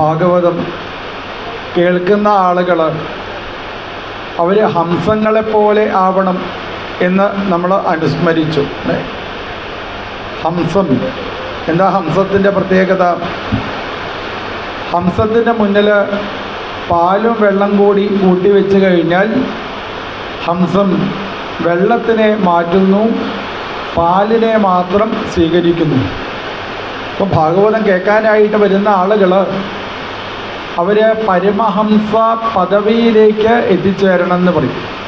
ഭാഗവതം കേൾക്കുന്ന ആളുകൾ അവർ ഹംസങ്ങളെപ്പോലെ ആവണം എന്ന് നമ്മൾ അനുസ്മരിച്ചു. ഹംസം. എന്താ ഹംസത്തിന്റെ പ്രത്യേകത? ഹംസത്തിന്റെ മുന്നിൽ പാലും വെള്ളം കൂടി കൂട്ടി വെച്ച് കഴിഞ്ഞാൽ ഹംസം വെള്ളത്തിനെ മാറ്റുന്നു പാലിനെ മാത്രം സ്വീകരിക്കുന്നു. അപ്പം ഭാഗവതം കേൾക്കാനായിട്ട് വരുന്ന ആളുകൾ അവർ പരമഹംസ പദവിയിലേക്ക് എത്തിച്ചേരണം എന്ന് പറയും.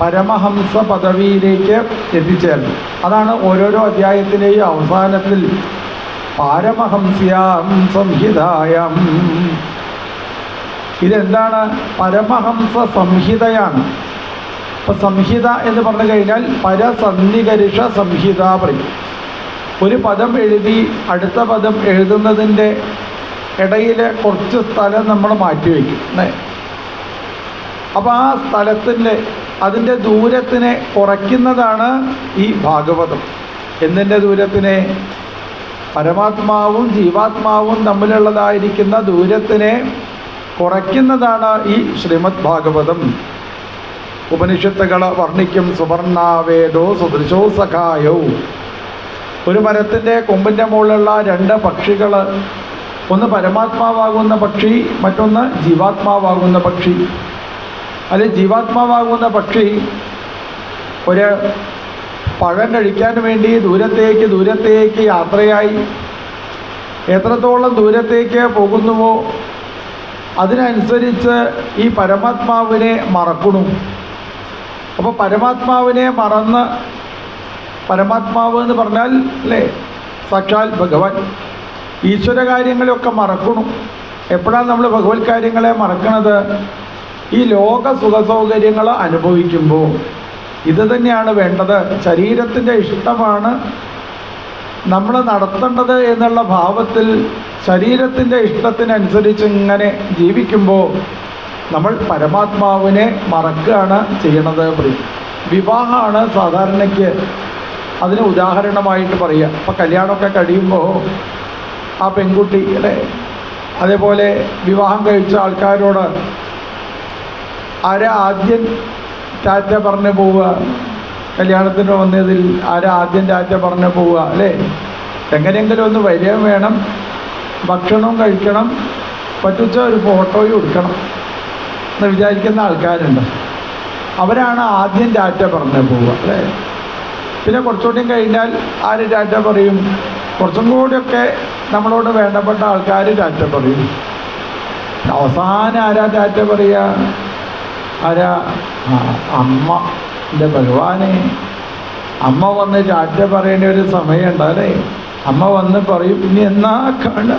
പരമഹംസ പദവിയിലേക്ക് എത്തിച്ചേരണം. അതാണ് ഓരോരോ അധ്യായത്തിലെയും അവസാനത്തിൽ പാരമഹംസ്യാം സംഹിതായം. ഇതെന്താണ്? പരമഹംസ സംഹിതയാണ്. ഇപ്പം സംഹിത എന്ന് പറഞ്ഞു കഴിഞ്ഞാൽ പരസന്നികരിഷ സംഹിത പറയും. ഒരു പദം എഴുതി അടുത്ത പദം എഴുതുന്നതിന്റെ ഇടയിൽ കുറച്ച് സ്ഥലം നമ്മൾ മാറ്റിവെക്കും അല്ലേ? അപ്പോൾ ആ സ്ഥലത്തിന്റെ അതിന്റെ ദൂരത്തിനെ കുറയ്ക്കുന്നതാണ് ഈ ഭാഗവതം. എന്തിന്റെ ദൂരത്തിനെ? പരമാത്മാവും ജീവാത്മാവും തമ്മിലുള്ളതായിരിക്കുന്ന ദൂരത്തിനെ കുറയ്ക്കുന്നതാണ് ഈ ശ്രീമദ് ഭാഗവതം. ഉപനിഷത്തുകൾ വർണിക്കും സുവർണാവേദോ സുദൃശോ സഖായോ. ഒരു മരത്തിന്റെ കൊമ്പിന്റെ മുകളിലുള്ള രണ്ട് പക്ഷികൾ ഒന്ന് പരമാത്മാവാകുന്ന പക്ഷി മറ്റൊന്ന് ജീവാത്മാവാകുന്ന പക്ഷി. അതിൽ ജീവാത്മാവാകുന്ന പക്ഷി ഒരു പഴം കഴിക്കാൻ വേണ്ടി ദൂരത്തേക്ക് ദൂരത്തേക്ക് യാത്രയായി. എത്രത്തോളം ദൂരത്തേക്ക് പോകുന്നുവോ അതിനനുസരിച്ച് ഈ പരമാത്മാവിനെ മറക്കണു അപ്പോൾ പരമാത്മാവിനെ മറന്ന് പരമാത്മാവ് എന്ന് പറഞ്ഞാൽ അല്ലേ? സാക്ഷാൽ ഭഗവാൻ. ഈശ്വര കാര്യങ്ങളെയൊക്കെ മറക്കണം. എപ്പോഴാണ് നമ്മൾ ഭഗവത് കാര്യങ്ങളെ മറക്കണത്? ഈ ലോക സുഖ സൗകര്യങ്ങൾ അനുഭവിക്കുമ്പോൾ ഇത് തന്നെയാണ് വേണ്ടത്. ശരീരത്തിന്റെ ഇഷ്ടമാണ് നമ്മൾ നടത്തേണ്ടത് എന്നുള്ള ഭാവത്തിൽ ശരീരത്തിന്റെ ഇഷ്ടത്തിനനുസരിച്ച് ഇങ്ങനെ ജീവിക്കുമ്പോൾ നമ്മൾ പരമാത്മാവിനെ മറക്കുകയാണ് ചെയ്യണത് വിവാഹമാണ് സാധാരണയ്ക്ക്. അതിന് ഉദാഹരണമായിട്ട് പറയുക അപ്പോൾ കല്യാണമൊക്കെ കഴിയുമ്പോൾ ആ പെൺകുട്ടി അല്ലേ? അതേപോലെ വിവാഹം കഴിച്ച ആൾക്കാരോട് ആരാ ആദ്യം ടാറ്റ പറഞ്ഞു പോവുക? കല്യാണത്തിന് വന്നതിൽ ആരാ ആദ്യം ടാറ്റ പറഞ്ഞു പോവുക അല്ലേ? എങ്ങനെയെങ്കിലും ഒന്ന് വരികയും വേണം ഭക്ഷണവും കഴിക്കണം പറ്റിച്ച ഒരു ഫോട്ടോയും എടുക്കണം എന്ന് വിചാരിക്കുന്ന ആൾക്കാരുണ്ട്. അവരാണ് ആദ്യം ടാറ്റ പറഞ്ഞു പോവുക അല്ലേ? പിന്നെ കുറച്ചുകൂടി കഴിഞ്ഞാൽ ആര് ടാറ്റ പറയും? കുറച്ചും കൂടിയൊക്കെ നമ്മളോട് വേണ്ടപ്പെട്ട ആൾക്കാർ ചാറ്റ പറയും. അവസാനം ആരാ ചാറ്റ പറയുക ആരാ? അമ്മ. എന്റെ ഭഗവാനെ. അമ്മ വന്ന് ചാറ്റ പറയേണ്ട ഒരു സമയമുണ്ട് അല്ലേ? അമ്മ വന്ന് പറയും ഇനി എന്നാ കണ്ണ്?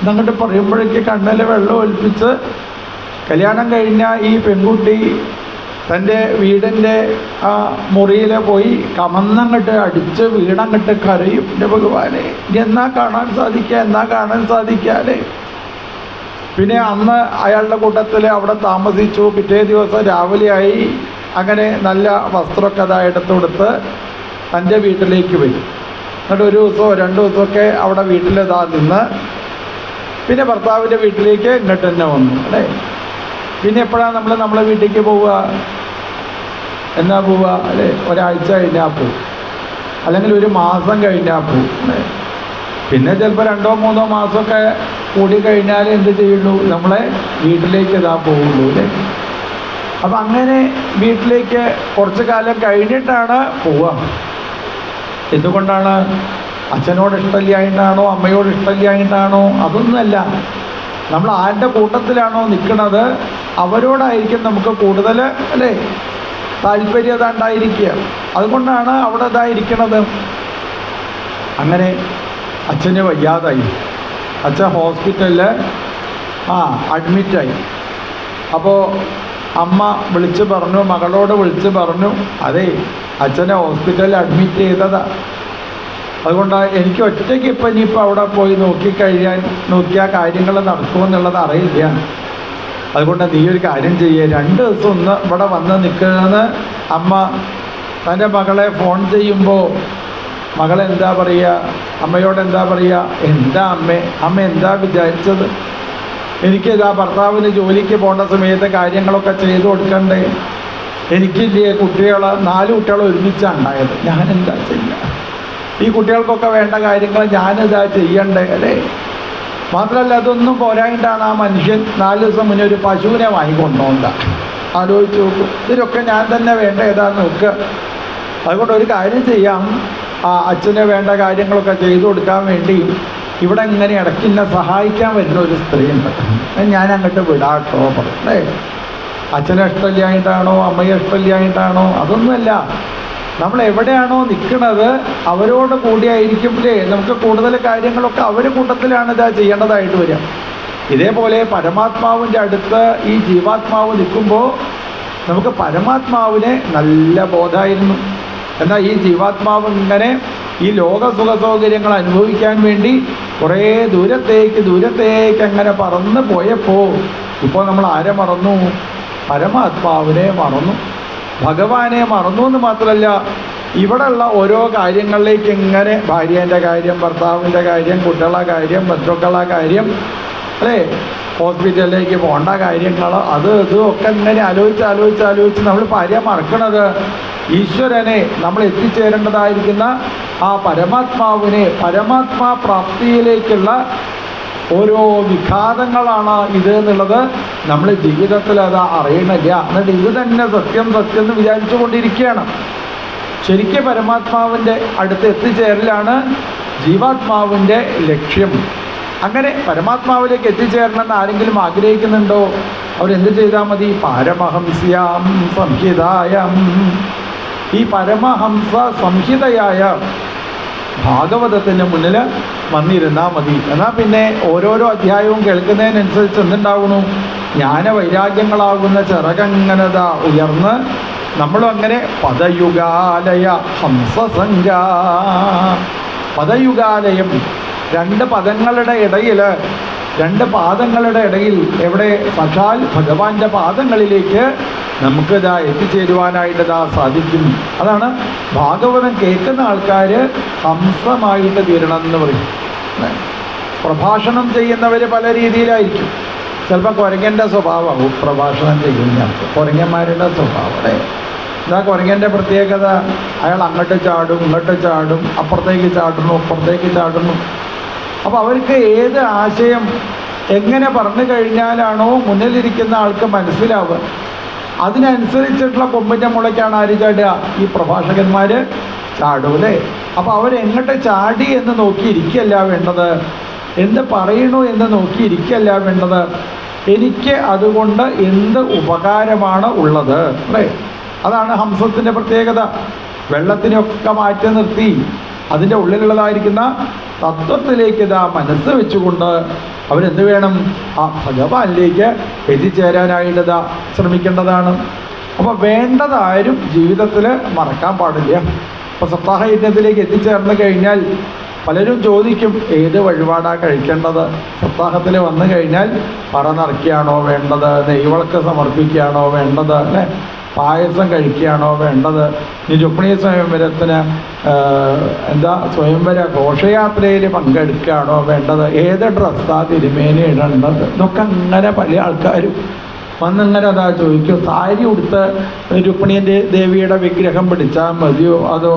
എന്നങ്ങോട്ട് പറയുമ്പോഴേക്ക് കണ്ണിൽ വെള്ളം ഒലിപ്പിച്ച് കല്യാണം കഴിഞ്ഞ ഈ പെൺകുട്ടി തന്റെ വീടിന്റെ ആ മുറിയിൽ പോയി കമന്നങ്ങട്ട് അടിച്ച് വീണങ്ങട്ട് കരയും. എന്റെ ഭഗവാനെ എന്നാ കാണാൻ സാധിക്കുക? എന്നാ കാണാൻ സാധിക്കാലേ പിന്നെ അന്ന് അയാളുടെ കൂട്ടത്തിൽ അവിടെ താമസിച്ചു. പിറ്റേ ദിവസം രാവിലെയായി അങ്ങനെ നല്ല വസ്ത്രമൊക്കെ അതാ എടുത്തു കൊടുത്ത് തന്റെ വീട്ടിലേക്ക് വരും. എന്നിട്ട് ഒരു ദിവസമോ രണ്ട് ദിവസമൊക്കെ അവിടെ വീട്ടിലിതാ നിന്ന് പിന്നെ ഭർത്താവിന്റെ വീട്ടിലേക്ക് ഇങ്ങോട്ട് തന്നെ വന്നു. അല്ലേ? പിന്നെ എപ്പോഴാണ് നമ്മൾ നമ്മളെ വീട്ടിലേക്ക് പോവുക? എന്നാ പോവുക? അല്ലേ? ഒരാഴ്ച കഴിഞ്ഞാൽ പോവും അല്ലെങ്കിൽ ഒരു മാസം കഴിഞ്ഞാൽ പോവും പിന്നെ ചിലപ്പോൾ രണ്ടോ മൂന്നോ മാസമൊക്കെ കൂടി കഴിഞ്ഞാൽ എന്ത് ചെയ്യുള്ളൂ? നമ്മളെ വീട്ടിലേക്ക് ഇതാ പോവുള്ളൂ അല്ലേ? അപ്പം അങ്ങനെ വീട്ടിലേക്ക് കുറച്ച് കാലം കഴിഞ്ഞിട്ടാണ് പോവുക. എന്തുകൊണ്ടാണ്? അച്ഛനോട് ഇഷ്ടമില്ലായിട്ടാണോ? അമ്മയോട് ഇഷ്ടമില്ലായിട്ടാണോ? അതൊന്നുമല്ല. നമ്മൾ ആരുടെ കൂട്ടത്തിലാണോ നിൽക്കുന്നത്? അവരോടായിരിക്കും നമുക്ക് കൂടുതൽ അല്ലേ? താല്പര്യത ഉണ്ടായിരിക്കുക. അതുകൊണ്ടാണ് അവിടെ ഇതായിരിക്കണത് അങ്ങനെ അച്ഛന് വയ്യാതായി. അച്ഛൻ ഹോസ്പിറ്റലിൽ ആ അഡ്മിറ്റായി അപ്പോൾ അമ്മ വിളിച്ച് പറഞ്ഞു മകളോട് വിളിച്ച് പറഞ്ഞു അതെ അച്ഛനെ ഹോസ്പിറ്റലിൽ അഡ്മിറ്റ് ചെയ്തതാ. അതുകൊണ്ട് എനിക്ക് ഒറ്റയ്ക്ക് ഇപ്പം ഇനിയിപ്പോൾ അവിടെ പോയി നോക്കിക്കഴിയാൻ നോക്കിയാൽ കാര്യങ്ങൾ നടക്കുമെന്നുള്ളത് അറിയില്ല. അതുകൊണ്ട് നീ ഒരു കാര്യം ചെയ്യുക രണ്ട് ദിവസം ഒന്ന് ഇവിടെ വന്ന് നിൽക്കുന്ന അമ്മ തന്റെ മകളെ ഫോൺ ചെയ്യുമ്പോൾ മകൾ എന്താ പറയുക അമ്മയോട് എന്താ പറയുക എന്താ അമ്മ അമ്മ എന്താ വിചാരിച്ചത്? എനിക്ക് ഇതാ ഭർത്താവിന് ജോലിക്ക് പോകേണ്ട സമയത്ത് കാര്യങ്ങളൊക്കെ ചെയ്തു കൊടുക്കണ്ടേ? എനിക്കില്ലേ കുട്ടികൾ നാല് കുട്ടികൾ ഒരുമിച്ചാണ് ഉണ്ടായത്. ഞാൻ എന്താ ചെയ്യുക ഈ കുട്ടികൾക്കൊക്കെ വേണ്ട കാര്യങ്ങൾ ഞാനിതാ ചെയ്യണ്ടേ അല്ലേ? മാത്രമല്ല അതൊന്നും പോരായിട്ടാണ് ആ മനുഷ്യൻ നാല് ദിവസം മുന്നേ ഒരു പശുവിനെ വാങ്ങിക്കൊണ്ടോണ്ട. ആലോചിച്ച് നോക്കും. ഇതിലൊക്കെ ഞാൻ തന്നെ വേണ്ട ഏതാന്ന് നോക്കുക. അതുകൊണ്ട് ഒരു കാര്യം ചെയ്യാം. ആ അച്ഛന് വേണ്ട കാര്യങ്ങളൊക്കെ ചെയ്തു കൊടുക്കാൻ വേണ്ടി ഇവിടെ ഇങ്ങനെ ഇടയ്ക്ക് എന്നെ സഹായിക്കാൻ വരുന്ന ഒരു സ്ത്രീ ഉണ്ട് ഞാൻ അങ്ങോട്ട് വിടാട്ടോ പറഞ്ഞേ. അച്ഛനെ ഇഷ്ടമില്ലായിട്ടാണോ അമ്മയെ ഇഷ്ടമില്ലായിട്ടാണോ അതൊന്നുമല്ല. നമ്മൾ എവിടെയാണോ നിൽക്കുന്നത് അവരോട് കൂടിയായിരിക്കുമ്പോഴേ നമുക്ക് കൂടുതൽ കാര്യങ്ങളൊക്കെ അവർ കൂട്ടത്തിലാണ് ഇതാ ചെയ്യേണ്ടതായിട്ട് വരിക. ഇതേപോലെ പരമാത്മാവിന്റെ അടുത്ത് ഈ ജീവാത്മാവ് നിൽക്കുമ്പോൾ നമുക്ക് പരമാത്മാവിനെ നല്ല ബോധമായിരുന്നു. എന്നാൽ ഈ ജീവാത്മാവ് ഇങ്ങനെ ഈ ലോക സുഖ സൗകര്യങ്ങൾ അനുഭവിക്കാൻ വേണ്ടി കുറേ ദൂരത്തേക്ക് ദൂരത്തേക്ക് അങ്ങനെ പറന്ന് പോയപ്പോൾ ഇപ്പോൾ നമ്മൾ ആരെ മറന്നു? പരമാത്മാവിനെ മറന്നു. ഭഗവാനെ മറന്നു എന്ന് മാത്രമല്ല ഇവിടെയുള്ള ഓരോ കാര്യങ്ങളിലേക്ക് എങ്ങനെ ഭാര്യേന്റെ കാര്യം ഭർത്താവിന്റെ കാര്യം കുട്ടികളുടെ കാര്യം ബന്ധുക്കളുടെ കാര്യം അല്ലേ? ഹോസ്പിറ്റലിലേക്ക് പോകേണ്ട കാര്യങ്ങൾ അത് ഇതും ഒക്കെ ഇങ്ങനെ ആലോചിച്ച് ആലോചിച്ച് ആലോചിച്ച് നമ്മൾ ഭാര്യ മറക്കണത്. ഈശ്വരനെ നമ്മൾ എത്തിച്ചേരേണ്ടതായിരിക്കുന്ന ആ പരമാത്മാവിനെ പരമാത്മാ പ്രാപ്തിയിലേക്കുള്ള ഓരോ വിഘാതങ്ങളാണ് ഇത് എന്നുള്ളത് നമ്മൾ ജീവിതത്തിൽ അത് അറിയണില്ല. എന്നിട്ട് ഇത് തന്നെ സത്യം സത്യം എന്ന് വിചാരിച്ചു കൊണ്ടിരിക്കുകയാണ്. ശരിക്കും പരമാത്മാവിന്റെ അടുത്ത് എത്തിച്ചേരലാണ് ജീവാത്മാവിന്റെ ലക്ഷ്യം. അങ്ങനെ പരമാത്മാവിലേക്ക് എത്തിച്ചേരണമെന്ന് ആരെങ്കിലും ആഗ്രഹിക്കുന്നുണ്ടോ? അവരെന്ത് ചെയ്താൽ മതി? പാരമഹംസ്യാം സംഹിതായം. ഈ പരമഹംസ സംഹിതയായ ഭാഗവതത്തിന് മുന്നിൽ വന്നിരുന്നാൽ മതി. എന്നാൽ പിന്നെ ഓരോരോ അധ്യായവും കേൾക്കുന്നതിനനുസരിച്ച് എന്തുണ്ടാവണു? ജ്ഞാന വൈരാഗ്യങ്ങളാകുന്ന ചിറകങ്ങനത ഉയർന്ന് നമ്മളും അങ്ങനെ പദയുഗാലയ ഹംസസംഗ പദയുഗാലയം രണ്ട് പദങ്ങളുടെ ഇടയിൽ രണ്ട് പാദങ്ങളുടെ ഇടയിൽ എവിടെ പക്ഷാൽ ഭഗവാന്റെ പാദങ്ങളിലേക്ക് നമുക്ക് ഇതാ എത്തിച്ചേരുവാനായിട്ട് ഇതാ സാധിക്കും. അതാണ് ഭാഗവതം കേൾക്കുന്ന ആൾക്കാർ ഹംസമായിട്ട് തീരണം എന്ന് പറയും പ്രഭാഷണം ചെയ്യുന്നവർ പല രീതിയിലായിരിക്കും. ചിലപ്പോൾ കുരങ്ങന്റെ സ്വഭാവമാവും പ്രഭാഷണം ചെയ്യുന്ന കുരങ്ങന്മാരുടെ സ്വഭാവം എന്താ കുരങ്ങന്റെ പ്രത്യേകത അയാൾ അങ്ങോട്ട് ചാടും ഇങ്ങോട്ട് ചാടും അപ്പുറത്തേക്ക് ചാടുന്നു അപ്പുറത്തേക്ക് ചാടുന്നു. അപ്പോൾ അവർക്ക് ഏത് ആശയം എങ്ങനെ പറഞ്ഞു കഴിഞ്ഞാലാണോ മുന്നിലിരിക്കുന്ന ആൾക്ക് മനസ്സിലാവുക. അതിനനുസരിച്ചിട്ടുള്ള കൊമ്പിന്റെ മുളയ്ക്കാണ് ആര് ചാടുക? ഈ പ്രഭാഷകന്മാർ ചാടും അല്ലേ? അപ്പോൾ അവരെങ്ങോട്ട് ചാടി എന്ന് നോക്കിയിരിക്കല്ല വേണ്ടത്. എന്ത് പറയണു എന്ന് നോക്കിയിരിക്കല്ല വേണ്ടത്. എനിക്ക് അതുകൊണ്ട് എന്ത് ഉപകാരമാണ് ഉള്ളത് അല്ലേ? അതാണ് ഹംസത്തിന്റെ പ്രത്യേകത. വെള്ളത്തിനൊക്കെ മാറ്റി നിർത്തി. അതിന്റെ ഉള്ളിലുള്ളതായിരിക്കുന്ന തത്വത്തിലേക്ക് ഇതാ മനസ്സ് വെച്ചുകൊണ്ട് അവരെന്ത് വേണം? ആ ഭഗവാനിലേക്ക് ഇതാ ശ്രമിക്കേണ്ടതാണ്. അപ്പോൾ വേണ്ടതാരും ജീവിതത്തിൽ മറക്കാൻ പാടില്ല. അപ്പോൾ സപ്താഹ യജ്ഞത്തിലേക്ക് എത്തിച്ചേർന്ന് കഴിഞ്ഞാൽ പലരും ചോദിക്കും ഏത് വഴിപാടാണ് കഴിക്കേണ്ടത്? സപ്താഹത്തിൽ വന്നു കഴിഞ്ഞാൽ പറ നിറയ്ക്കുകയാണോ വേണ്ടത്? നെയ്വിളക്ക് സമർപ്പിക്കുകയാണോ വേണ്ടത്? അല്ലേ? പായസം കഴിക്കുകയാണോ വേണ്ടത്? ഈ രുക്മിണി സ്വയംവരത്തിന് എന്താ സ്വയംവര ഘോഷയാത്രയിൽ പങ്കെടുക്കുകയാണോ വേണ്ടത്? ഏത് ഡ്രസ്സാ തിരുമേനി ഇടേണ്ടത്? ഇതൊക്കെ അങ്ങനെ പല ആൾക്കാരും വന്നിങ്ങനെ അതാ ചോദിക്കും. സാരി ഉടുത്ത് രുക്മിണീന്റെ ദേവിയുടെ വിഗ്രഹം പിടിച്ചാൽ മതിയോ? അതോ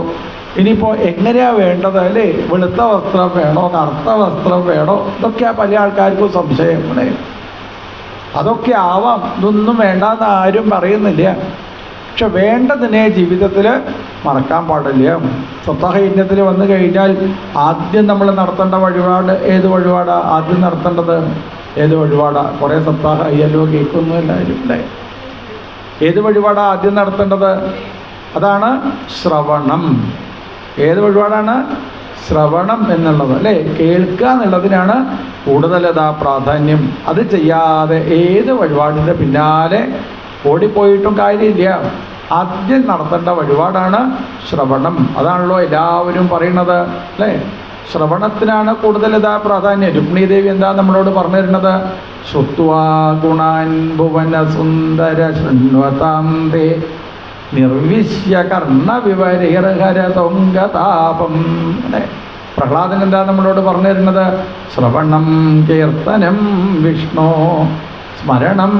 ഇനിയിപ്പോൾ എങ്ങനെയാ വേണ്ടത് അല്ലേ? വെളുത്ത വസ്ത്രം വേണോ? കറുത്ത വസ്ത്രം വേണോ? ഇതൊക്കെയാ പല ആൾക്കാർക്കും സംശയം. അതൊക്കെ ആവാം. ഇതൊന്നും വേണ്ടാന്ന് ആരും പറയുന്നില്ല. പക്ഷെ വേണ്ടതിനെ ജീവിതത്തിൽ മറക്കാൻ പാടില്ല. സപ്താഹ യജ്ഞത്തിൽ വന്നു കഴിഞ്ഞാൽ ആദ്യം നമ്മൾ നടത്തേണ്ട വഴിപാട് ഏത് വഴിപാടാ? ആദ്യം നടത്തേണ്ടത് ഏത് വഴിപാടാ? കുറേ സപ്താഹ അയ്യല്ലോ കേൾക്കുന്നു എല്ലാവരും അല്ലേ? ഏത് വഴിപാടാ ആദ്യം നടത്തേണ്ടത്? അതാണ് ശ്രവണം. ഏത് വഴിപാടാണ്? ശ്രവണം എന്നുള്ളത് അല്ലേ? കേൾക്കുക എന്നുള്ളതിനാണ് കൂടുതൽ അതാ പ്രാധാന്യം. അത് ചെയ്യാതെ ഏത് വഴിപാടിന്റെ പിന്നാലെ ഓടിപ്പോയിട്ടും കാര്യമില്ല. ആദ്യം നടത്തേണ്ട വഴിപാടാണ് ശ്രവണം. അതാണല്ലോ എല്ലാവരും പറയുന്നത് അല്ലേ? ശ്രവണത്തിനാണ് കൂടുതൽ ഇതാ പ്രാധാന്യം. രുക്മിണി ദേവി എന്താ നമ്മളോട് പറഞ്ഞു തരുന്നത് ശ്രുത്വാ ഗുണാൻ ഭുവന സുന്ദര ശൃണ്വതാന്തേ നിർവിശ്യ കർണ വിവരഹരതൊങ്കതാപം അല്ലേ? പ്രഹ്ലാദൻ എന്താ നമ്മളോട് പറഞ്ഞു തരുന്നത് ശ്രവണം കീർത്തനം വിഷ്ണു സ്മരണം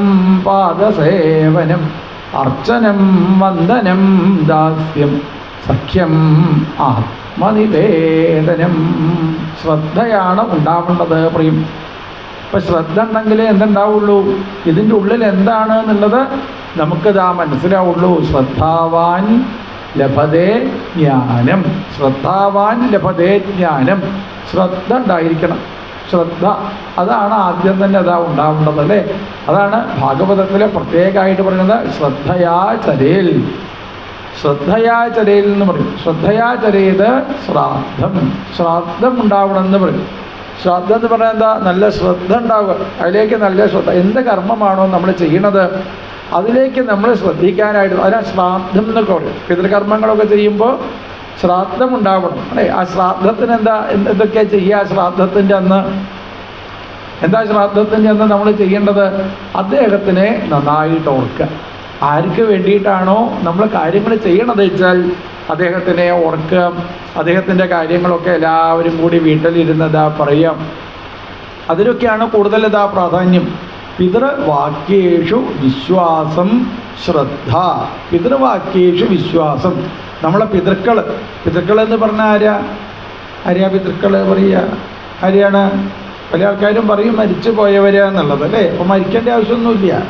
പാദസേവനം അർച്ചനം വന്ദനം ദാസ്യം സഖ്യം ആത്മനിവേദനം. ശ്രദ്ധയാണ് ഉണ്ടാവേണ്ടത് പ്രിയം. ഇപ്പം ശ്രദ്ധ ഉണ്ടെങ്കിലേ എന്തുണ്ടാവുള്ളൂ? ഇതിന്റെ ഉള്ളിൽ എന്താണ് എന്നുള്ളത് നമുക്കിതാ മനസ്സിലാവുള്ളൂ. ശ്രദ്ധാവാൻ ലഭതേ ജ്ഞാനം. ശ്രദ്ധാവാൻ ലഭതേ ജ്ഞാനം. ശ്രദ്ധ ഉണ്ടായിരിക്കണം. ശ്രദ്ധ അതാണ് ആദ്യം തന്നെ അതാ ഉണ്ടാവേണ്ടത് അല്ലേ? അതാണ് ഭാഗവതത്തിലെ പ്രത്യേകമായിട്ട് പറയുന്നത് ശ്രദ്ധയാ ചരേൽ ശ്രദ്ധയാ ചരയിൽ എന്ന് പറയും. ശ്രദ്ധയാ ചരയത് ശ്രാദ്ധം. ശ്രാദ്ധം ഉണ്ടാവണം എന്ന് പറയും. ശ്രദ്ധ എന്ന് പറഞ്ഞാൽ എന്താ? നല്ല ശ്രദ്ധ ഉണ്ടാവുക. അതിലേക്ക് നല്ല ശ്രദ്ധ. എന്ത് കർമ്മമാണോ നമ്മൾ ചെയ്യണത്? അതിലേക്ക് നമ്മൾ ശ്രദ്ധിക്കാനായിട്ട് അതിനാ ശ്രാദ്ധം എന്നൊക്കെ പറയും. പിതൃകർമ്മങ്ങളൊക്കെ ചെയ്യുമ്പോൾ ശ്രാദ്ധം ഉണ്ടാവണം അല്ലേ? ആ ശ്രാദ്ധത്തിന് എന്താ എന്തൊക്കെ എന്തൊക്കെയാ ചെയ്യുക? ശ്രാദ്ധത്തിന്റെ അന്ന് എന്താ ശ്രാദ്ധത്തിന്റെ അന്ന് നമ്മൾ ചെയ്യേണ്ടത്? അദ്ദേഹത്തിനെ നന്നായിട്ട് ഓർക്കുക. ആർക്ക് വേണ്ടിയിട്ടാണോ നമ്മൾ കാര്യങ്ങൾ ചെയ്യണത് വെച്ചാൽ അദ്ദേഹത്തിനെ ഓർക്കുക. അദ്ദേഹത്തിന്റെ കാര്യങ്ങളൊക്കെ എല്ലാവരും കൂടി വീട്ടിലിരുന്നതാ പറയാം. അതിലൊക്കെയാണ് കൂടുതൽ ഇതാ പ്രാധാന്യം. പിതൃവാക്യേഷു വിശ്വാസം ശ്രദ്ധ. പിതൃവാക്യേഷു വിശ്വാസം. നമ്മളെ പിതൃക്കൾ പിതൃക്കൾ എന്ന് പറഞ്ഞാൽ ആരാ? ആരെയാ പിതൃക്കൾ പറയുക? ആരെയാണ് പല ആൾക്കാരും പറയും മരിച്ചു പോയവരാ എന്നുള്ളത് അല്ലേ? അപ്പോൾ മരിക്കേണ്ട ആവശ്യമൊന്നുമില്ല.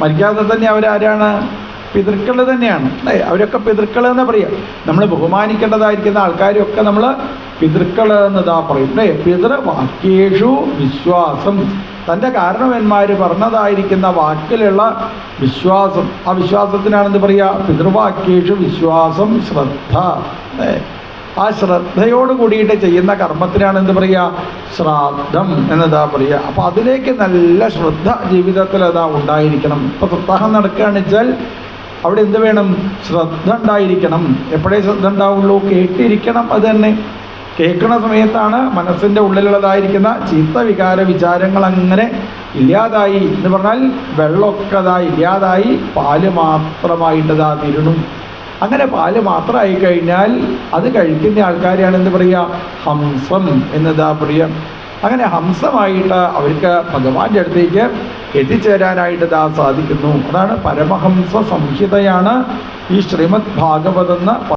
മരിക്കാതെ തന്നെ അവരാരാണ്? പിതൃക്കൾ തന്നെയാണ് അല്ലേ? അവരൊക്കെ പിതൃക്കൾ എന്ന് പറയാം? നമ്മൾ ബഹുമാനിക്കേണ്ടതായിരിക്കുന്ന ആൾക്കാരൊക്കെ നമ്മൾ പിതൃക്കൾ എന്നതാ പറയും അല്ലേ? പിതൃവാക്യേഷു വിശ്വാസം. തന്റെ കാരണവന്മാർ പറഞ്ഞതായിരിക്കുന്ന വാക്കിലുള്ള വിശ്വാസം. ആ വിശ്വാസത്തിനാണെന്ന് പറയുക? പിതൃവാക്യേഷു വിശ്വാസം ശ്രദ്ധ. ആ ശ്രദ്ധയോട് കൂടിയിട്ട് ചെയ്യുന്ന കർമ്മത്തിനാണ് എന്ത് പറയുക? ശ്രാദ്ധം എന്നതാ പറയുക. അപ്പോൾ അതിലേക്ക് നല്ല ശ്രദ്ധ ജീവിതത്തിൽ അതാ ഉണ്ടായിരിക്കണം. ഇപ്പോൾ സപ്താഹം നടക്കുകയാണെന്ന് വെച്ചാൽ അവിടെ എന്ത് വേണം? ശ്രദ്ധ ഉണ്ടായിരിക്കണം. എപ്പോഴേ ശ്രദ്ധ ഉണ്ടാവുള്ളൂ? കേട്ടിരിക്കണം അത് തന്നെ. കേൾക്കുന്ന സമയത്താണ് മനസ്സിന്റെ ഉള്ളിലുള്ളതായിരിക്കുന്ന ചീത്ത വികാര വിചാരങ്ങൾ അങ്ങനെ ഇല്ലാതായി എന്ന് പറഞ്ഞാൽ വെള്ളമൊക്കെ ഇല്ലാതായി പാൽ മാത്രമായിട്ട് ഇതാ തിരുണു അങ്ങനെ പാൽ മാത്രമായി കഴിഞ്ഞാൽ അത് കഴിക്കുന്ന ആൾക്കാരെയാണ് എന്ത് പറയുക? ഹംസം എന്നതാ പറയുക. അങ്ങനെ ഹംസമായിട്ട് അവർക്ക് ഭഗവാന്റെ അടുത്തേക്ക് എത്തിച്ചേരാനായിട്ട് ഇതാ സാധിക്കുന്നു. അതാണ് പരമഹംസ സംഹിതയാണ് ഈ ശ്രീമദ് ഭാഗവതെന്ന്